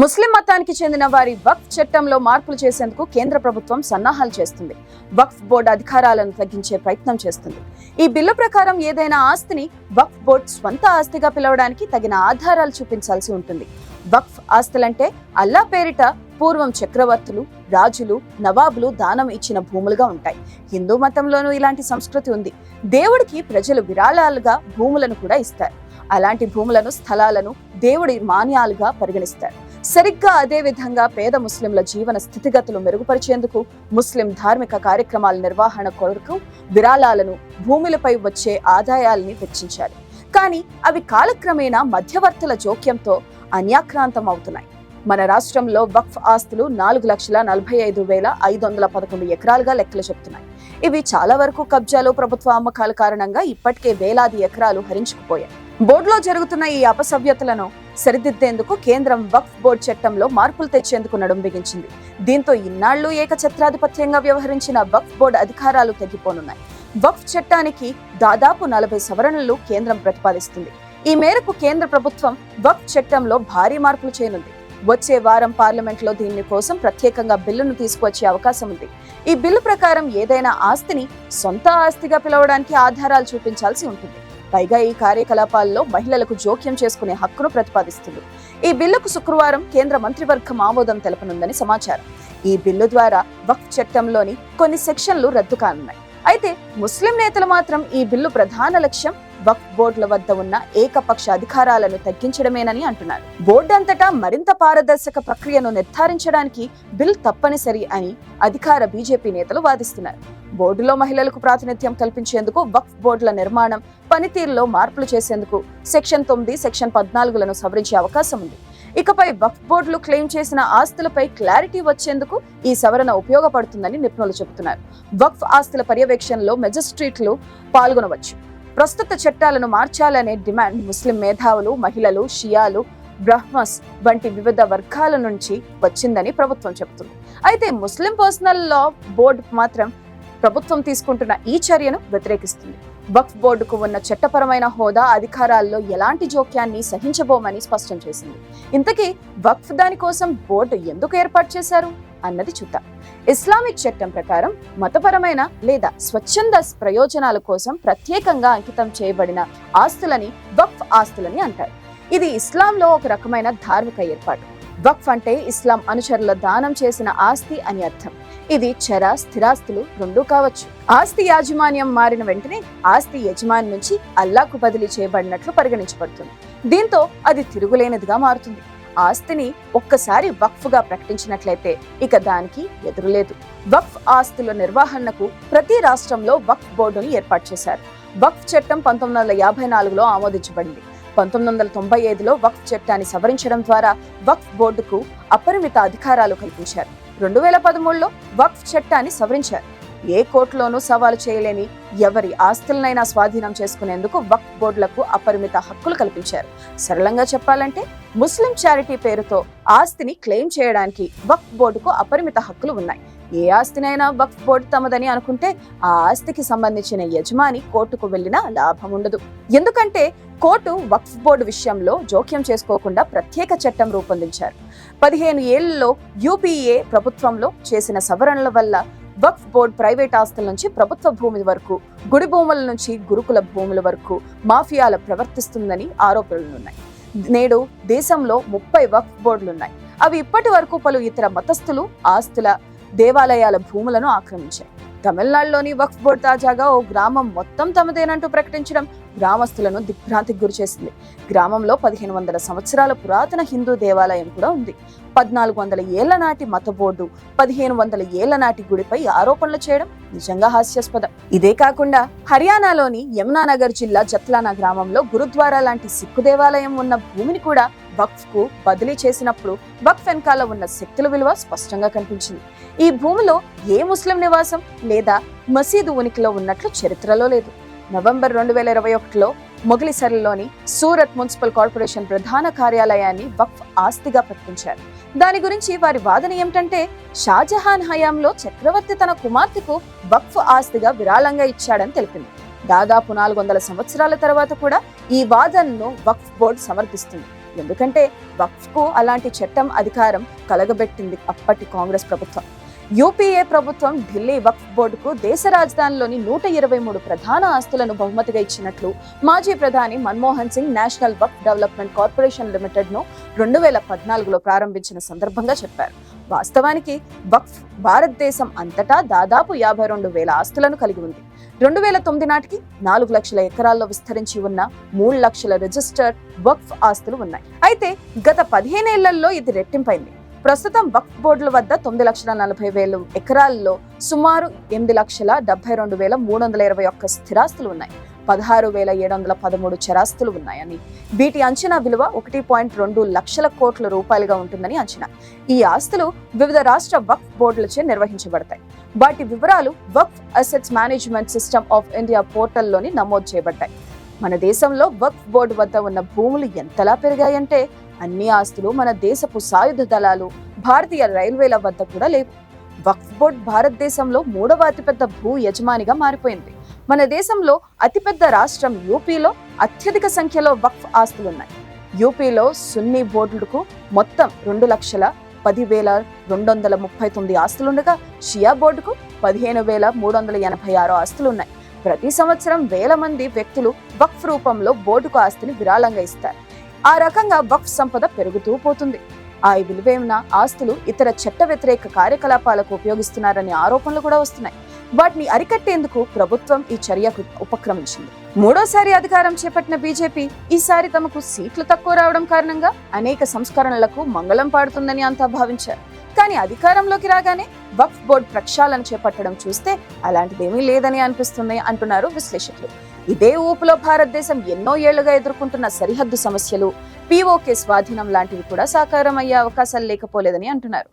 ముస్లిం మతానికి చెందిన వారి వక్ఫ్ చట్టంలో మార్పులు చేసేందుకు కేంద్ర ప్రభుత్వం సన్నాహాలు చేస్తుంది. వక్ఫ్ బోర్డు అధికారాలను తగ్గించే ప్రయత్నం చేస్తుంది. ఈ బిల్లు ప్రకారం ఏదైనా ఆస్తిని వక్ఫ్ బోర్డు స్వంత ఆస్తిగా పిలవడానికి తగిన ఆధారాలు చూపించాల్సి ఉంటుంది. వక్ఫ్ ఆస్తులంటే అల్లా పేరిట పూర్వం చక్రవర్తులు రాజులు నవాబులు దానం ఇచ్చిన భూములుగా ఉంటాయి. హిందూ మతంలోనూ ఇలాంటి సంస్కృతి ఉంది. దేవుడికి ప్రజలు విరాళాలుగా భూములను కూడా ఇస్తారు. అలాంటి భూములను స్థలాలను దేవుడి మాన్యాలుగా పరిగణిస్తారు. సరిగ్గా అదే విధంగా పేద ముస్లింల జీవన స్థితిగతులు మెరుగుపరిచేందుకు ముస్లిం ధార్మిక కార్యక్రమాల నిర్వహణ కొరకు విరాళాలను భూములపై వచ్చే ఆదాయాల్ని వెచ్చించాలి కానీ అవి కాలక్రమేణా మధ్యవర్తుల జోక్యంతో అన్యాక్రాంతం అవుతున్నాయి మన రాష్ట్రంలో వక్ఫ్ ఆస్తులు నాలుగు లక్షల నలభై ఐదు వేల ఐదు వందల పదకొండు ఎకరాలుగా లెక్కలు చెప్తున్నాయి. ఇవి చాలా వరకు కబ్జాలు ప్రభుత్వ అమ్మకాల కారణంగా ఇప్పటికే వేలాది ఎకరాలు హరించుకుపోయాయి. బోర్డులో జరుగుతున్న ఈ అపసవ్యతలను సరిదిద్దేందుకు కేంద్రం వక్ఫ్ బోర్డు చట్టంలో మార్పులు తెచ్చేందుకు నడుం బిగించింది. దీంతో ఇన్నాళ్ళు ఏకఛత్రాధిపత్యంగా వ్యవహరించిన వక్ఫ్ బోర్డు అధికారాలు తగ్గిపోనున్నాయి వక్ఫ్ చట్టానికి దాదాపు నలభై సవరణలు కేంద్రం ప్రతిపాదిస్తుంది. ఈ మేరకు కేంద్ర ప్రభుత్వం వక్ఫ్ చట్టంలో భారీ మార్పులు చేయనుంది. వచ్చే వారం పార్లమెంట్లో దీని కోసం ప్రత్యేకంగా బిల్లును తీసుకువచ్చే అవకాశం ఉంది. ఈ బిల్లు ప్రకారం ఏదైనా ఆస్తిని సొంత ఆస్తిగా పిలవడానికి ఆధారాలు చూపించాల్సి ఉంటుంది. పైగా ఈ కార్యకలాపాల్లో మహిళలకు జోక్యం చేసుకునే హక్కును ప్రతిపాదిస్తుంది. ఈ బిల్లుకు శుక్రవారం కేంద్ర మంత్రివర్గం ఆమోదం తెలపనుందని సమాచారం. ఈ బిల్లు ద్వారా వక్ఫ్ చట్టంలోని కొన్ని సెక్షన్లు రద్దు కానున్నాయి. అయితే ముస్లిం నేతలు మాత్రం ఈ బిల్లు ప్రధాన లక్ష్యం వక్ఫ్ బోర్డుల వద్ద ఉన్న ఏకపక్ష అధికారాలను తగ్గించడమేనని అంటున్నారు. బోర్డు అంతటా మరింత పారదర్శక ప్రక్రియను నిర్ధారించడానికి బిల్ తప్పనిసరి అని అధికార బీజేపీ నేతలు వాదిస్తున్నారు. బోర్డులో మహిళలకు ప్రాతినిధ్యం కల్పించేందుకు వక్ఫ్ బోర్డుల నిర్మాణం పనితీరులో మార్పులు చేసేందుకు సెక్షన్ తొమ్మిది సెక్షన్ పద్నాలుగులను సవరించే అవకాశం ఉంది. ఇకపై వక్ఫ్ బోర్డులు క్లెయిమ్ చేసిన ఆస్తులపై క్లారిటీ వచ్చేందుకు ఈ సవరణ ఉపయోగపడుతుందని నిపుణులు చెబుతున్నారు. వక్ఫ్ ఆస్తుల పర్యవేక్షణలో మెజిస్ట్రేట్లు పాల్గొనవచ్చు. ప్రస్తుత చట్టాలను మార్చాలనే డిమాండ్ ముస్లిం మేధావులు మహిళలు షియాలు బ్రహ్మస్ వంటి వివిధ వర్గాల నుంచి వచ్చిందని ప్రభుత్వం చెబుతుంది. అయితే ముస్లిం పర్సనల్ లా బోర్డు మాత్రం ప్రభుత్వం తీసుకుంటున్న ఈ చర్యను వ్యతిరేకిస్తుంది. వక్ఫ్ బోర్డుకు ఉన్న చట్టపరమైన హోదా అధికారాల్లో ఎలాంటి జోక్యాన్ని సహించబోమని స్పష్టం చేసింది. ఇంతకీ వక్ఫ్ దాని కోసం బోర్డు ఎందుకు ఏర్పాటు చేశారు అన్నది చూద్దాం. ఇస్లామిక్ చట్టం ప్రకారం మతపరమైన లేదా స్వచ్ఛంద ప్రయోజనాల కోసం ప్రత్యేకంగా అంకితం చేయబడిన ఆస్తులని వక్ఫ్ ఆస్తులని అంటారు. ఇది ఇస్లాంలో ఒక రకమైన ధార్మిక ఏర్పాటు. వక్ఫ్ అంటే ఇస్లాం అనుచరుల దానం చేసిన ఆస్తి అని అర్థం. ఇది చర స్థిరాస్తులు రెండూ కావచ్చు. ఆస్తి యాజమాన్యం మారిన వెంటనే ఆస్తి యజమాని నుంచి అల్లాకు బదిలీ చేయబడినట్లు పరిగణించబడుతుంది. దీంతో అది తిరుగులేనిదిగా మారుతుంది. ఆస్తిని ఒక్కసారి వక్ఫ్గా ప్రకటించినట్లయితే ఇక దానికి ఎదురులేదు. వక్ఫ్ ఆస్తుల నిర్వహణకు ప్రతి రాష్ట్రంలో వక్ఫ్ బోర్డును ఏర్పాటు చేశారు. వక్ఫ్ చట్టం పంతొమ్మిది వందల యాభై నాలుగులో ఆమోదించబడింది. పంతొమ్మిది వందల తొంభై ఐదులో వక్ఫ్ చట్టాన్ని సవరించడం ద్వారా వక్ఫ్ బోర్డుకు అపరిమిత అధికారాలు కల్పించారు. రెండు వేల పదమూడులో వక్ఫ్ చట్టాన్ని సవరించారు. ఏ కోర్టులోనూ సవాలు చేయలేని ఎవరి ఆస్తులనైనా స్వాధీనం చేసుకునేందుకు వక్ఫ్ బోర్డులకు అపరిమిత హక్కులు కల్పించారు. సరళంగా చెప్పాలంటే ముస్లిం చారిటీ పేరుతో ఆస్తిని క్లెయిమ్ చేయడానికి వక్ఫ్ బోర్డుకు అపరిమిత హక్కులు ఉన్నాయి. ఏ ఆస్తినైనా వక్ఫ్ బోర్డు తమదని అనుకుంటే ఆ ఆస్తికి సంబంధించిన యజమాని కోర్టుకు వెళ్ళినా లాభం ఉండదు. ఎందుకంటే కోర్టు వక్ఫ్ బోర్డు విషయంలో జోక్యం చేసుకోకుండా ప్రత్యేక చట్టం రూపొందించారు. పదిహేను ఏళ్ళలో యూపీఏ ప్రభుత్వంలో చేసిన సవరణల వల్ల వక్ఫ్ బోర్డ్ ప్రైవేట్ ఆస్తుల నుంచి ప్రభుత్వ భూమి వరకు గుడి భూముల నుంచి గురుకుల భూముల వరకు మాఫియాల ప్రవర్తిస్తుందని ఆరోపణలున్నాయి నేడు దేశంలో ముప్పై వక్ఫ్ బోర్డులున్నాయి అవి ఇప్పటి వరకు పలు ఇతర మతస్థులు ఆస్తుల దేవాలయాల భూములను ఆక్రమించాయి. తమిళనాడులోని వక్ఫ్ బోర్డు తాజాగా ఓ గ్రామం మొత్తం తమదేనంటూ ప్రకటించడం గ్రామస్తులను దిగ్భ్రాంతికి గురిచేసింది గ్రామంలో పదిహేను వందల సంవత్సరాల పురాతన హిందూ దేవాలయం కూడా ఉంది. పద్నాలుగు వందల ఏళ్ళ నాటి మత బోర్డు పదిహేను వందల ఏళ్ళ నాటి గుడిపై ఆరోపణలు చేయడం నిజంగా హాస్యాస్పదం. ఇదే కాకుండా హర్యానాలోని యమునానగర్ జిల్లా జత్లానా గ్రామంలో గురుద్వారా లాంటి సిక్కు దేవాలయం ఉన్న భూమిని కూడా వక్ఫ్కు బదిలీ చేసినప్పుడు వక్ఫ్ వెనకాల ఉన్న శక్తుల విలువ స్పష్టంగా కనిపించింది. ఈ భూమిలో ఏ ముస్లిం నివాసం లేదా మసీదు ఉనికిలో ఉన్నట్లు చరిత్రలో లేదు. నవంబర్ రెండు వేల ఇరవై ఒకటిలో మొగిలిసర్లలోని సూరత్ మున్సిపల్ కార్పొరేషన్ ప్రధాన కార్యాలయాన్ని వక్ఫ్ ఆస్తిగా ప్రకటించారు. దాని గురించి వారి వాదన ఏమిటంటే షాజహాన్ హయాంలో చక్రవర్తి తన కుమార్తెకు వక్ఫ్ ఆస్తిగా విరాళంగా ఇచ్చాడని తెలిపింది. దాదాపు నాలుగు వందల సంవత్సరాల తర్వాత కూడా ఈ వాదనను వక్ఫ్ బోర్డు సమర్థిస్తుంది. ఎందుకంటే వక్ఫ్కు అలాంటి చట్టం అధికారం కలగబెట్టింది అప్పటి కాంగ్రెస్ ప్రభుత్వం. యూపీఏ ప్రభుత్వం ఢిల్లీ వక్ఫ్ బోర్డుకు దేశ రాజధానిలోని నూట ఇరవై మూడు ప్రధాన ఆస్తులను బహుమతిగా ఇచ్చినట్లు మాజీ ప్రధాని Manmohan Singh national Waqf development corporation లిమిటెడ్ను రెండు వేల పద్నాలుగులో ప్రారంభించిన సందర్భంగా చెప్పారు. వాస్తవానికి వక్ఫ్ భారతదేశం అంతటా దాదాపు యాభై రెండు వేల ఆస్తులను కలిగి ఉంది. రెండు వేల తొమ్మిది నాటికి నాలుగు లక్షల ఎకరాల్లో విస్తరించి ఉన్న మూడు లక్షల రిజిస్టర్డ్ వక్ఫ్ ఆస్తులు ఉన్నాయి. అయితే గత పదిహేనేళ్ళలో ఇది రెట్టింపైంది. ప్రస్తుతం వక్ఫ్ బోర్డుల వద్ద తొమ్మిది లక్షల నలభై వేలు ఎకరాల్లో సుమారు ఎనిమిది లక్షల డెబ్బై రెండు వేల మూడు వందల ఇరవై ఒక్క స్థిరాస్తులు ఉన్నాయి. పదహారు వేల ఏడు వందల పదమూడు చరాస్తులు ఉన్నాయని. వీటి అంచనా విలువ ఒకటి పాయింట్ రెండు లక్షల కోట్ల రూపాయలుగా ఉంటుందని అంచనా. ఈ ఆస్తులు వివిధ రాష్ట్ర వక్ఫ్ బోర్డులచే నిర్వహించబడతాయి. వాటి వివరాలు Waqf assets management system of India పోర్టల్లోని నమోదు చేయబడ్డాయి. మన దేశంలో వక్ఫ్ బోర్డు వద్ద ఉన్న భూములు ఎంతలా పెరిగాయంటే అన్ని ఆస్తులు మన దేశపు సాయుధ దళాలు భారతీయ రైల్వేల వద్ద కూడా లేవు. వక్ఫ్ బోర్డ్ భారతదేశంలో మూడవ అతిపెద్ద భూ యజమానిగా మారిపోయింది. మన దేశంలో అతిపెద్ద రాష్ట్రం యూపీలో అత్యధిక సంఖ్యలో వక్ఫ్ ఆస్తులున్నాయి. యూపీలో సున్నీ బోర్డులకు మొత్తం రెండు లక్షల పదివేల రెండు వందల ముప్పై తొమ్మిది ఆస్తులుండగా షియా బోర్డుకు పదిహేను వేల మూడు వందల ఎనభై ఆరు ఆస్తులున్నాయి. ప్రతి సంవత్సరం వేల మంది వ్యక్తులు వక్ఫ్ రూపంలో బోర్డుకు ఆస్తిని విరాళంగా ఇస్తారు. ఆ రకంగా వక్ఫ్ సంపద పెరుగుతూ పోతుంది. ఆ విలువైన ఆస్తులు ఇతర చట్ట వ్యతిరేక కార్యకలాపాలకు ఉపయోగిస్తున్నారనే ఆరోపణలు కూడా వస్తున్నాయి. వాటిని అరికట్టేందుకు ప్రభుత్వం ఈ చర్యకు ఉపక్రమించింది. మూడోసారి అధికారం చేపట్టిన బీజేపీ ఈసారి తమకు సీట్లు తక్కువ రావడం కారణంగా అనేక సంస్కరణలకు మంగళం పాడుతుందని అంతా భావించారు. కానీ అధికారంలోకి రాగానే వక్ఫ్ బోర్డు ప్రక్షాళన చేపట్టడం చూస్తే అలాంటిదేమీ లేదని అనిపిస్తుంది అంటున్నారు విశ్లేషకులు. ఇదే ఊపులో భారతదేశం ఎన్నో ఏళ్ళుగా ఎదుర్కొంటున్న సరిహద్దు సమస్యలు పీఓకే స్వాధీనం లాంటివి కూడా సాకారం అయ్యే అవకాశాలు లేకపోలేదని అంటున్నారు.